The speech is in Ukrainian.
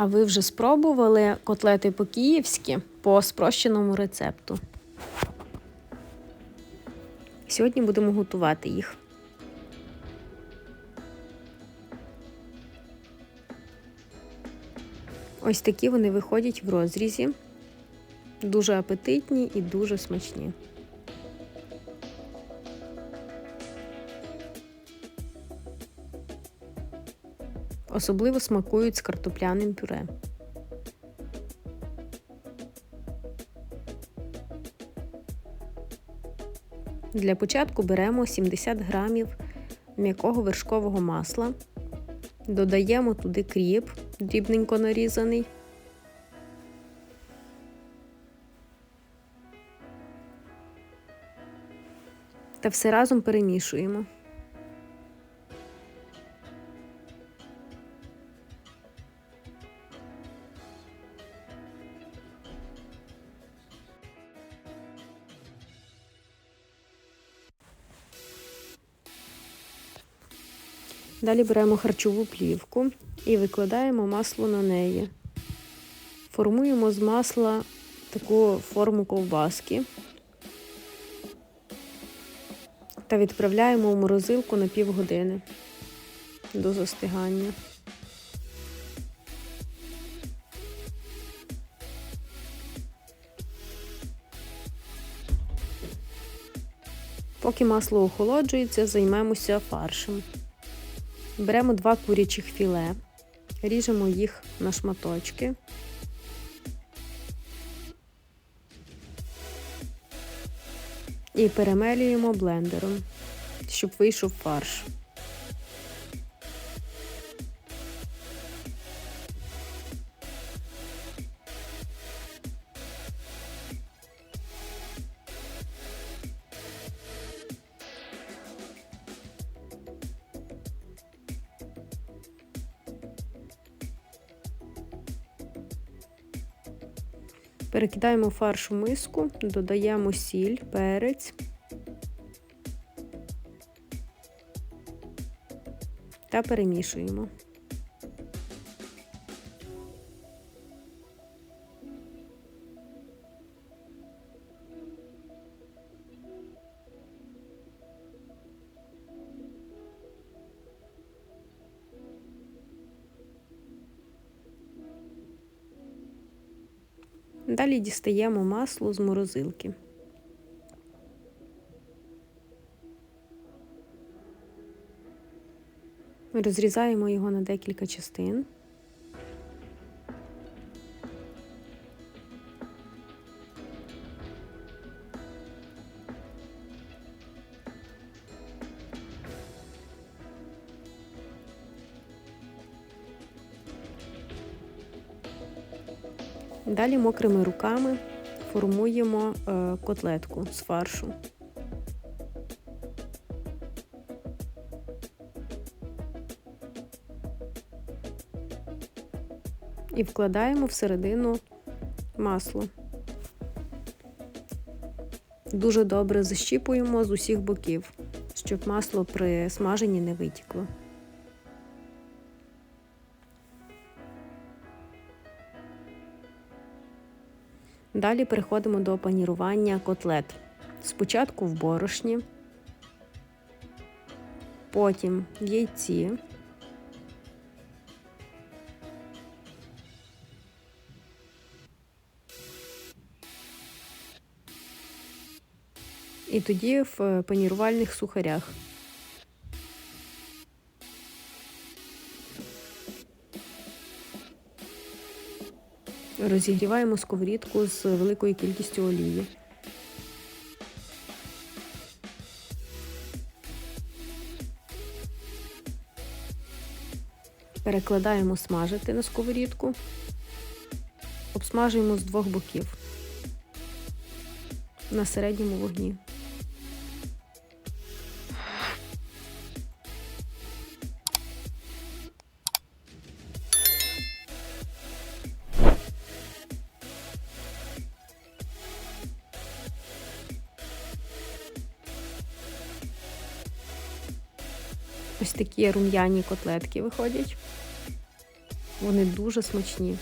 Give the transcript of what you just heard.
А ви вже спробували котлети по-київськи по спрощеному рецепту? Сьогодні будемо готувати їх. Ось такі вони виходять в розрізі. Дуже апетитні і дуже смачні. Особливо смакують з картопляним пюре. Для початку беремо 70 грамів м'якого вершкового масла, додаємо туди кріп, дрібненько нарізаний. Та все разом перемішуємо. Далі беремо харчову плівку і викладаємо масло на неї. Формуємо з масла таку форму ковбаски та відправляємо у морозилку на півгодини до застигання. Поки масло охолоджується, займемося фаршем. Беремо два курячих філе, ріжемо їх на шматочки. І перемелюємо блендером, щоб вийшов фарш. Перекидаємо фарш у миску, додаємо сіль, перець та перемішуємо. Далі дістаємо масло з морозилки. Розрізаємо його на декілька частин. Далі мокрими руками формуємо е, котлетку з фаршу. І вкладаємо всередину масло. Дуже добре защіпуємо з усіх боків, щоб масло при смаженні не витікло. Далі переходимо до панірування котлет. Спочатку в борошні, потім в яйці. І тоді в е, панірувальних сухарях. Розігріваємо сковорідку з великою кількістю олії. Перекладаємо смажити на сковорідку, обсмажуємо з двох боків на середньому вогні. Ось такі рум'яні котлетки виходять. Вони дуже смачні.